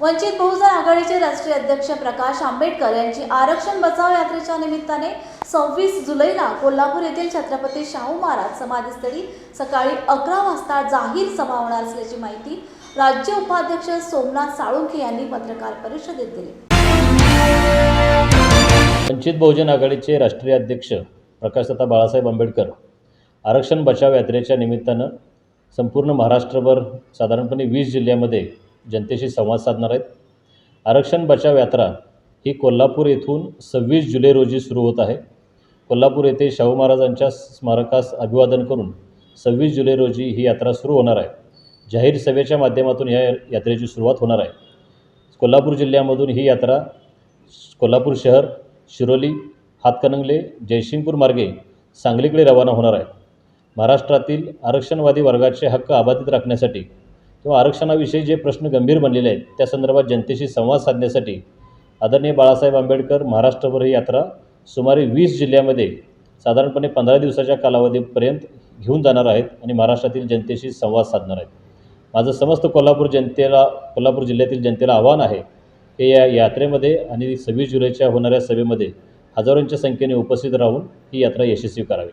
वंचित बहुजन आघाडीचे राष्ट्रीय अध्यक्ष प्रकाश आंबेडकर यांची आरक्षण बचाव यात्रेच्या निमित्ताने सव्वीस जुलैला कोल्हापूर येथील छत्रपती शाहू महाराज समाधीस्थळी सकाळी अकरा वाजता जाहीर सभा होणार असल्याची माहिती राज्य उपाध्यक्ष सोमनाथ साळुंखे यांनी पत्रकार परिषदेत दिली. वंचित बहुजन आघाडीचे राष्ट्रीय अध्यक्ष प्रकाशदादा बाळासाहेब आंबेडकर आरक्षण बचाव यात्रेच्या निमित्तानं संपूर्ण महाराष्ट्रभर साधारणपणे वीस जिल्ह्यामध्ये जनतेशी संवाद साधणार आहेत. आरक्षण बचाव यात्रा ही कोल्हापूर येथून सव्वीस जुलै रोजी सुरू होत आहे. कोल्हापूर येथे शाहू महाराजांच्या स्मारकास अभिवादन करून सव्वीस जुलै रोजी ही यात्रा सुरू होणार आहे. जाहीर सभेच्या माध्यमातून या यात्रेची सुरुवात होणार आहे. कोल्हापूर जिल्ह्यामधून ही यात्रा कोल्हापूर शहर शिरोली हातकणंगले जयसिंगपूर मार्गे सांगलीकडे रवाना होणार आहे. महाराष्ट्रातील आरक्षणवादी वर्गाचे हक्क अबाधित राखण्यासाठी किंवा आरक्षणाविषयी जे प्रश्न गंभीर बनलेले आहेत त्या संदर्भात जनतेशी संवाद साधण्यासाठी आदरणीय बाळासाहेब आंबेडकर महाराष्ट्रभर ही यात्रा सुमारे वीस जिल्ह्यामध्ये साधारणपणे पंधरा दिवसाच्या कालावधीपर्यंत घेऊन जाणार आहेत आणि महाराष्ट्रातील जनतेशी संवाद साधणार आहेत. माझं समस्त कोल्हापूर जनतेला कोल्हापूर जिल्ह्यातील जनतेला आव्हान आहे की या यात्रेमध्ये आणि सव्वीस जुलैच्या होणाऱ्या सभेमध्ये हजारोंच्या संख्येने उपस्थित राहून ही यात्रा यशस्वी करावी.